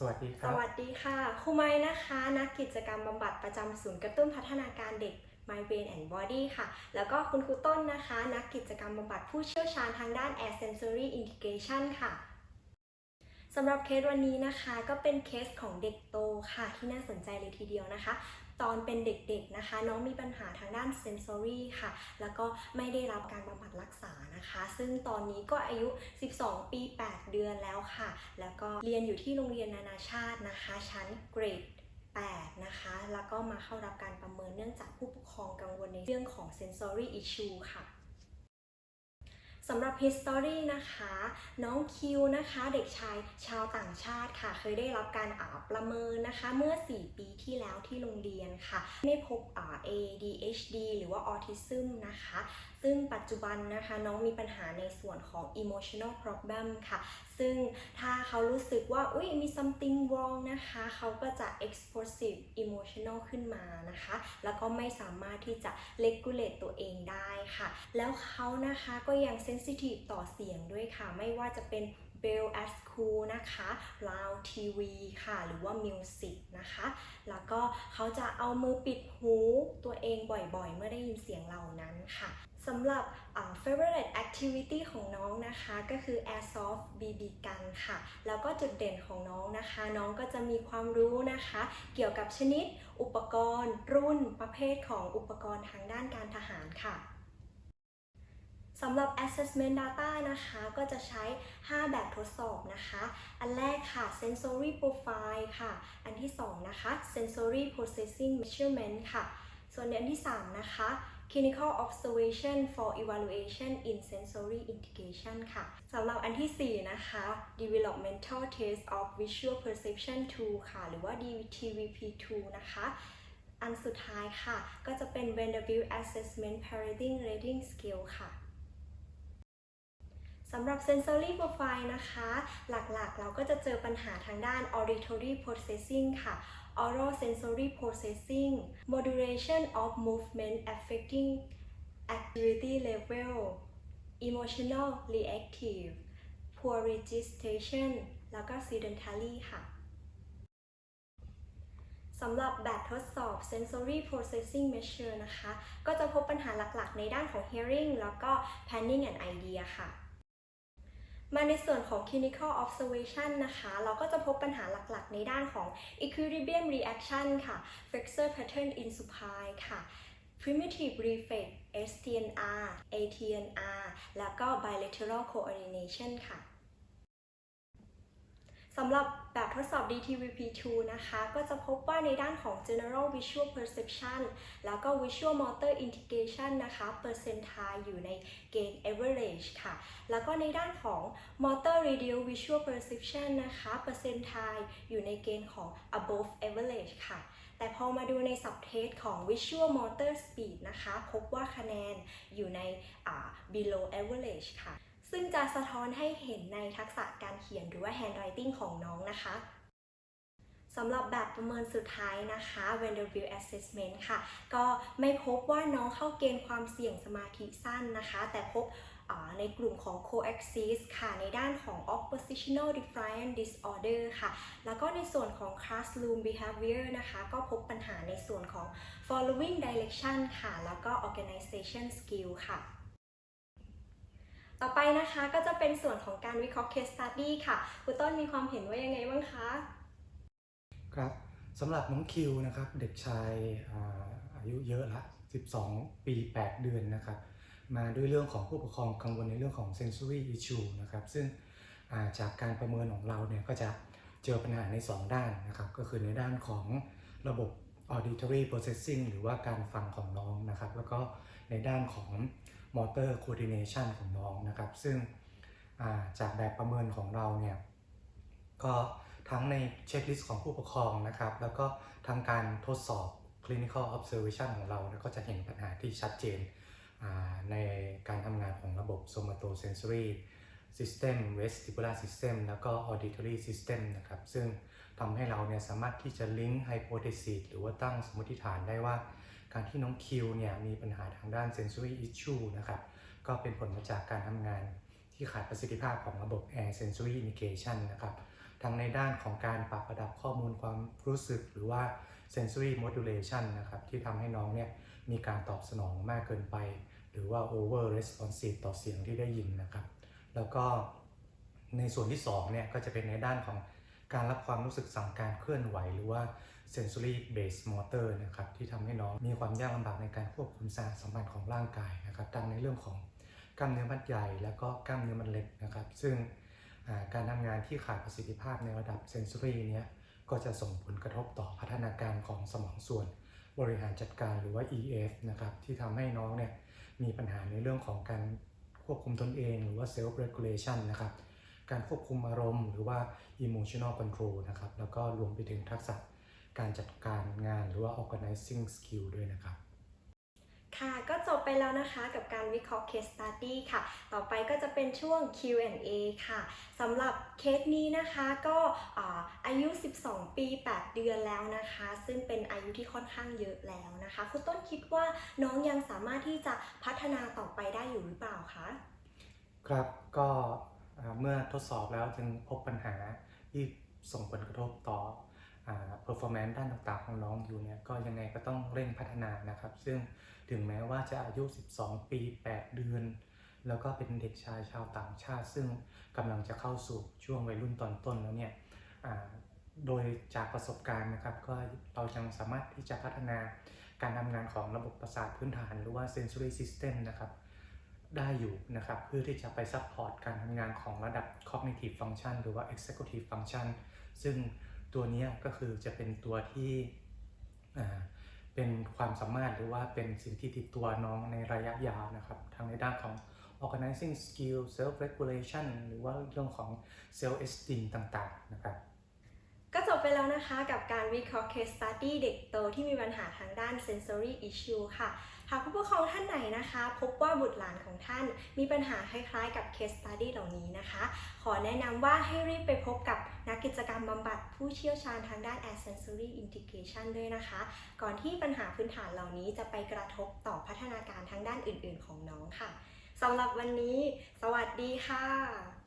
สวัสดีครับวัสดีค่ะ ครูไม้นะคะ นักกิจกรรมบำบัดประจำศูนย์กระตุ้นพัฒนาการเด็ก My Brain and Body ค่ะ แล้วก็คุณครูต้นนะคะ นักกิจกรรมบำบัดผู้เชี่ยวชาญทางด้าน Air Sensory Integration ค่ะสำหรับเคสวันนี้นะคะ ก็เป็นเคสของเด็กโตค่ะ ที่น่าสนใจเลยทีเดียวนะคะ ตอนเป็นเด็กๆนะคะ น้องมีปัญหาทางด้านเซนซอรี่ค่ะ แล้วก็ไม่ได้รับการบำบัดรักษานะคะ ซึ่งตอนนี้ก็อายุ 12 ปี 8 เดือนแล้วค่ะ แล้วก็เรียนอยู่ที่โรงเรียนนานาชาตินะคะ ชั้นเกรด8นะคะ แล้วก็มาเข้ารับการประเมินเนื่องจากผู้ปกครองกังวลในเรื่องของ sensory issue ค่ะ สำหรับ history นะคะ น้องคิวนะคะ เด็กชายชาวต่างชาติค่ะ เคยได้รับการอ่าประเมินนะคะ เมื่อ 4 ปีที่แล้วที่โรงเรียนค่ะไม่พบ ADHD หรือว่าออทิซึมนะคะ ซึ่งปัจจุบันนะคะ น้องมีปัญหาในส่วนของ emotional problem ค่ะ ซึ่งถ้าเขารู้สึกว่า อุ้ยมี something wrong นะคะ เขาก็จะ explosive emotional ขึ้นมานะคะ แล้วก็ไม่สามารถที่จะ regulate ตัวเองได้ค่ะ แล้วเขานะคะก็ยัง sensitive ต่อเสียงด้วยค่ะ ไม่ว่าจะเป็น bell at school นะคะ loud TV ค่ะ หรือว่า music นะคะ แล้วก็เขาจะเอามือปิดหูตัวเองบ่อยๆ เมื่อได้ยินเสียงเหล่านั้นค่ะสำหรับ favorite activity ของน้องนะคะก็คือ airsoft BB gun ค่ะ แล้วก็จุดเด่นของน้องนะคะ น้องก็จะมีความรู้นะคะ เกี่ยวกับชนิด อุปกรณ์ รุ่นประเภทของอุปกรณ์ทางด้านการทหารค่ะ สำหรับ assessment data นะคะ ก็จะใช้ 5 แบบทดสอบนะคะ อันแรกค่ะ sensory profile ค่ะ อันที่ 2 นะคะ sensory processing measurement ค่ะ ส่วนอันที่ 3 นะคะ clinical observation for evaluation in sensory integration ค่ะ สำหรับอันทีสี่4 นะคะ developmental test of visual perception 2ค่ะ หรือว่า DTVP2 นะคะอันสุดท้ายค่ะ ก็จะเป็น Vanderbilt Assessment Parenting Rating Scale ค่ะ สำหรับ sensory profile นะคะ หลักๆ เราก็จะเจอปัญหาทางด้าน auditory processing ค่ะ oral sensory processing modulation of movement affecting activity level emotional reactive poor registration แล้วก็ sedentary ค่ะสำหรับแบบทดสอบ sensory processing measure นะคะ ก็จะพบปัญหาหลักๆ ในด้านของ hearing แล้วก็ planning and idea ค่ะ มาในส่วนของ clinical observation นะคะ เราก็จะพบปัญหาหลักๆ ในด้านของ equilibrium reaction ค่ะ flexor pattern in supine ค่ะ primitive reflex STNR ATNR แล้วก็ bilateral coordination ค่ะ สำหรับแบบทดสอบ DTVP2 นะคะ ก็จะพบว่าในด้านของ general visual perception แล้วก็ visual motor integration นะคะ percentile อยู่ในเกณฑ์ average ค่ะ แล้วก็ในด้านของ motor radial visual perception นะคะ percentile อยู่ในเกณฑ์ของ above average ค่ะ แต่พอมาดูใน subtest ของ visual motor speed นะคะ พบว่าคะแนนอยู่ในอ่า below average ค่ะ ซึ่งจะสะท้อนให้เห็นในทักษะการเขียนหรือว่า handwriting ของน้องนะคะสำหรับแบบประเมินสุดท้ายนะคะ Vanderbilt Assessment ค่ะ ก็ไม่พบว่าน้องเข้าเกณฑ์ความเสี่ยงสมาธิสั้นนะคะ แต่พบในกลุ่มของ coaxis ค่ะ ในด้านของ oppositional defiant disorder ค่ะ แล้วก็ในส่วนของ classroom behavior นะคะ ก็พบปัญหาในส่วนของ following direction ค่ะ แล้วก็ organization skill ค่ะ ต่อไปนะคะก็จะเป็นส่วนของการวิเคราะห์ case study ค่ะคุณต้นมีความเห็นว่ายังไงบ้างคะครับสำหรับน้องคิวนะครับเด็กชายอายุเยอะละ 12 ปี 8 เดือนนะครับมาด้วยเรื่องของผู้ปกครองกังวลในเรื่องของ sensory issue นะครับซึ่งาจากการประเมินของเราเนี่ยก็จะเจอปัญหาใน 2 ด้านนะครับก็คือในด้านของระบบ auditory processing หรือว่าการฟังของน้องนะครับแล้วก็ในด้านของ motor coordination ของน้องนะครับ ซึ่งาจากแบบประเมินของเราเนี่ยก็ทั้งในเช็คลิสต์ของผู้ปกครองนะครับ แล้วก็ทางการทดสอบ clinical observation ของเราก็จะเห็นปัญหาที่ชัดเจนในการทำงานของระบบ somatosensory system vestibular system แล้วก็ auditory system นะครับ ซึ่งทำให้เราเนี่ยสามารถที่จะ link hypothesis หรือว่าตั้งสมมติฐานได้ว่า การที่น้องคิวเนี่ยมีปัญหาทางด้าน sensory issue นะครับ ก็เป็นผลมาจากการทำงานที่ขาดประสิทธิภาพของระบบ Air Sensory Indication นะครับ ทั้งในด้านของการปรับระดับข้อมูลความรู้สึกหรือว่า sensory modulation นะครับ ที่ทำให้น้องเนี่ยมีการตอบสนองมากเกินไป หรือว่า over responsive ต่อเสียงที่ได้ยินนะครับ แล้วก็ในส่วนที่2เนี่ยก็จะเป็นในด้านของการรับความรู้สึกสั่งการเคลื่อนไหวหรือว่า sensory based motor นะครับที่ทำให้น้องมีความยากลำบากในการควบคุมสารสัมพันธ์ของร่างกายนะครับทั้งในเรื่องของกล้ามเนื้อมัดใหญ่ แล้วก็กล้ามเนื้อมัดเล็กนะครับ ซึ่งการทำงานที่ขาดประสิทธิภาพในระดับ sensory เนี้ยก็จะส่งผลกระทบต่อพัฒนาการของสมองส่วนบริหารจัดการหรือว่า EF นะครับที่ทำให้น้องเนี่ยมีปัญหาในเรื่องของการควบคุมตนเองหรือว่า self regulation นะครับ การควบคุมอารมณ์หรือว่า emotional control นะครับ แล้วก็รวมไปถึงทักษะ การจัดการงานหรือว่า organizing skill ด้วยนะครับค่ะ ก็จบไปแล้วนะคะกับการวิเคราะห์ case study ค่ะ ต่อไปก็จะเป็นช่วง Q&A ค่ะสำหรับเคสนี้นะคะก็อ่าอายุ 12 ปี 8 เดือนแล้วนะคะ ซึ่งเป็นอายุที่ค่อนข้างเยอะแล้วนะคะ คุณต้นคิดว่าน้องยังสามารถที่จะพัฒนาต่อไปได้อยู่หรือเปล่าคะ ครับก็อ่าเมื่อทดสอบแล้วจึงพบปัญหาที่ส่งผลกระทบต่อ performance ด้านต่างๆ ของน้องอยู่เนี่ยก็ยังไงก็ต้องเร่งพัฒนานะครับ ซึ่งถึงแม้ว่าจะอายุ 12 ปี 8 เดือน แล้วก็เป็นเด็กชายชาวต่างชาติ ซึ่งกำลังจะเข้าสู่ช่วงวัยรุ่นตอนต้นแล้วเนี่ยโดยจากประสบการณ์นะครับก็เรายังสามารถที่จะพัฒนาการทำงานของระบบประสาทพื้นฐานหรือว่า sensory system นะครับได้อยู่นะครับเพื่อที่จะไปซัพพอร์ตการทำงานของระดับ cognitive function หรือว่า executive function ซึ่ง ตัวนี้ก็คือจะเป็นตัวที่เป็นความสามารถหรือว่าเป็นสิ่งที่ติดตัวน้องในระยะยาวนะครับทางในด้านของ organizing skill self regulation หรือว่าเรื่องของ self esteem ต่างๆนะครับ ก็จบไปแล้วนะคะกับการวิเคราะห์ case study เด็กโตที่มีปัญหาทางด้าน sensory issue ค่ะ หากผู้ปกครองท่านไหนนะคะ พบว่าบุตรหลานของท่านมีปัญหาคล้ายๆกับ case study เหล่านี้นะคะ ขอแนะนำว่าให้รีบไปพบกับนักกิจกรรมบำบัดผู้เชี่ยวชาญทางด้าน air sensory integration ด้วยนะคะ ก่อนที่ปัญหาพื้นฐานเหล่านี้จะไปกระทบต่อพัฒนาการทางด้านอื่นๆ ของน้องค่ะสำหรับวันนี้ สวัสดีค่ะ